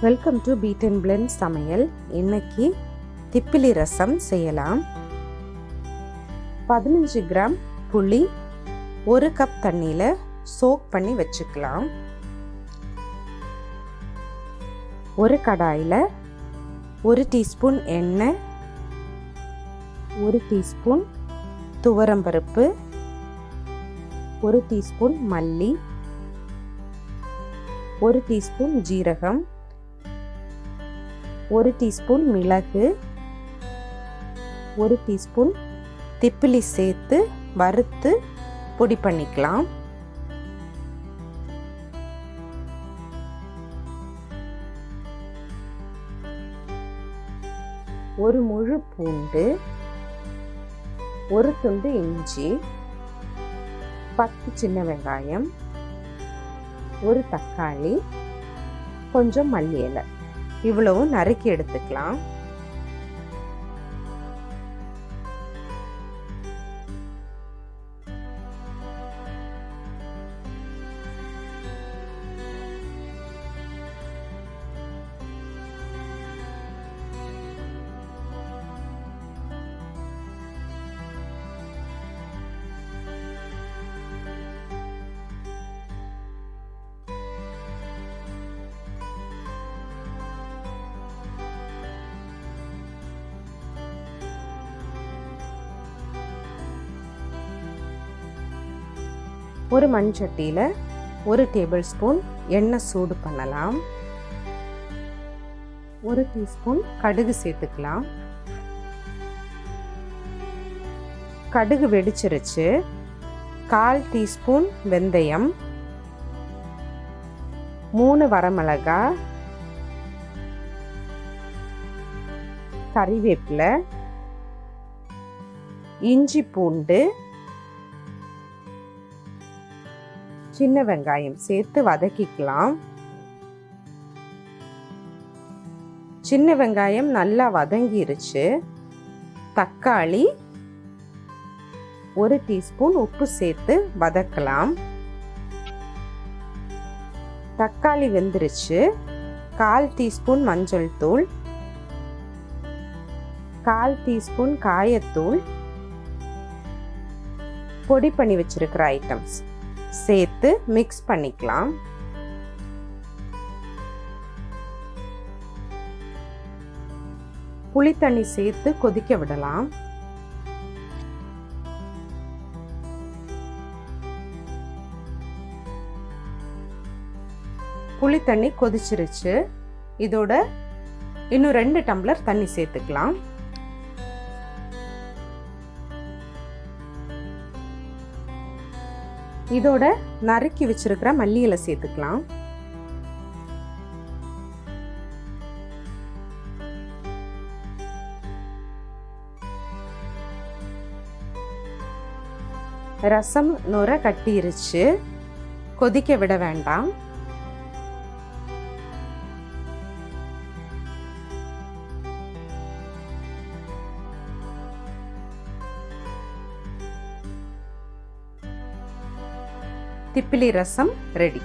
Welcome to beat and blend சமையல். இன்னைக்கு திப்பிலி ரசம் செய்யலாம். பதினஞ்சு கிராம் புளி ஒரு கப் தண்ணியில் சோக் பண்ணி வச்சுக்கலாம். ஒரு கடாயில் ஒரு டீஸ்பூன் எண்ணெய் ஒரு டீஸ்பூன் துவரம்பருப்பு ஒரு டீஸ்பூன் மல்லி ஒரு டீஸ்பூன் ஜீரகம் ஒரு டீஸ்பூன் மிளகு ஒரு டீஸ்பூன் திப்பிலி சேர்த்து வறுத்து பொடி பண்ணிக்கலாம். ஒரு முழு பூண்டு ஒரு துண்டு இஞ்சி பத்து சின்ன வெங்காயம் ஒரு தக்காளி கொஞ்சம் மல்லி இலை இவ்வளவும் நறுக்கி எடுத்துக்கலாம். ஒரு மண் சட்டியில் ஒரு டேபிள் ஸ்பூன் எண்ணெய் சூடு பண்ணலாம். ஒரு டீஸ்பூன் கடுகு சேர்த்துக்கலாம். கடுகு வெடிச்சிருச்சு. கால் டீஸ்பூன் வெந்தயம். மூணு வரமிளகா. கறிவேப்பிலை. இஞ்சி பூண்டு. சின்ன வெங்காயம் சேர்த்து வதக்கிக்கலாம். சின்ன வெங்காயம் நல்லா வதங்கிருச்சு. தக்காளி ஒரு டீஸ்பூன் உப்பு சேர்த்து வதக்கலாம். தக்காளி வெந்துருச்சு. கால் டீஸ்பூன் மஞ்சள் தூள். கால் டீஸ்பூன் காயத்தூள். பொடி பண்ணி வச்சிருக்கிற ஐட்டம்ஸ் சேர்த்து மிக்ஸ் பண்ணிக்கலாம். புளி தண்ணி சேர்த்து கொதிக்க விடலாம். புளி தண்ணி கொதிச்சிருச்சு. இதோட இன்னும் ரெண்டு டம்ளர் தண்ணி சேர்த்துக்கலாம். இதோட நறுக்கி வச்சிருக்கிற மல்லி இலை சேர்த்துக்கலாம். ரசம் நுர கட்டிருச்சு. கொதிக்க விட வேண்டாம். திப்பிலி ரசம் ரெடி